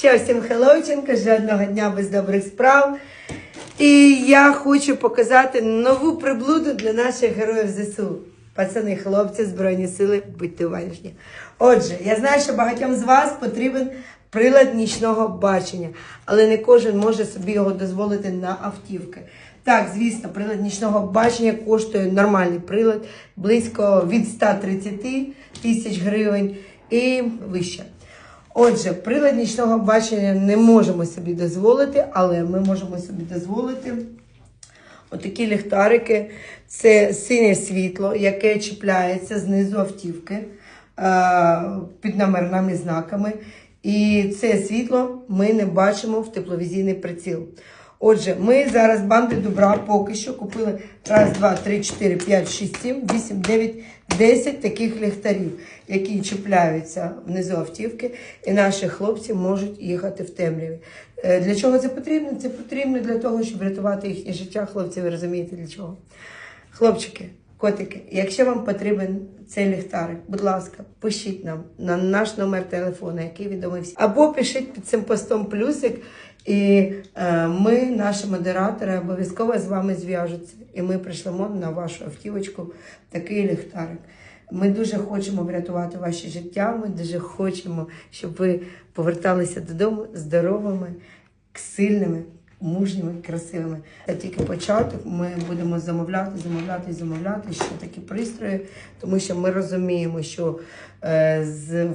Ще всім хеллоученко, жодного дня без добрих справ. І я хочу показати нову приблуду для наших героїв ЗСУ. Пацани, хлопці, Збройні сили, будьте уважні. Отже, я знаю, що багатьом з вас потрібен прилад нічного бачення, але не кожен може собі його дозволити на автівки. Так, звісно, прилад нічного бачення коштує нормальний прилад близько від 130 тисяч гривень і вище. Отже, прилад нічного бачення не можемо собі дозволити, але ми можемо собі дозволити отакі ліхтарики. Це синє світло, яке чіпляється знизу автівки е, під номерними знаками. І це світло ми не бачимо в тепловізійний приціл. Отже, ми зараз банди добра поки що купили раз, два, три, чотири, п'ять, шість, сім, вісім, дев'ять, десять таких ліхтарів, які чіпляються внизу автівки, і наші хлопці можуть їхати в темряві. Е, Для чого це потрібно? Це потрібно для того, щоб врятувати їхнє життя. Хлопці, ви розумієте для чого? Хлопчики, котики, якщо вам потрібен цей ліхтарик, будь ласка, пишіть нам на наш номер телефону, який відомий всім. Або пишіть під цим постом плюсик, і е, ми, наші модератори, обов'язково з вами зв'яжуться. І ми прийшлемо на вашу автівочку такий ліхтарик. Ми дуже хочемо врятувати ваше життя. Ми дуже хочемо, щоб ви поверталися додому здоровими, сильними, мужніми, красивими. Це тільки початок. Ми будемо замовляти, замовляти, замовляти ще такі пристрої, тому що ми розуміємо, що е, з,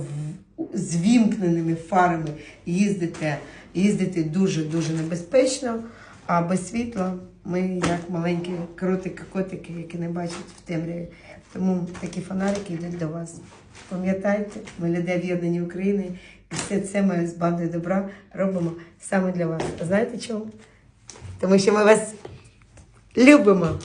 з вімкненими фарами їздити, їздити дуже дуже небезпечно. А без світла ми як маленькі кротики-котики, які не бачать в темряві. Тому такі фонарики йдуть до вас. Пам'ятайте, ми люди об'єднані України, і все це ми з бандою добра робимо саме для вас. А знаєте чому? Тому що ми вас любимо.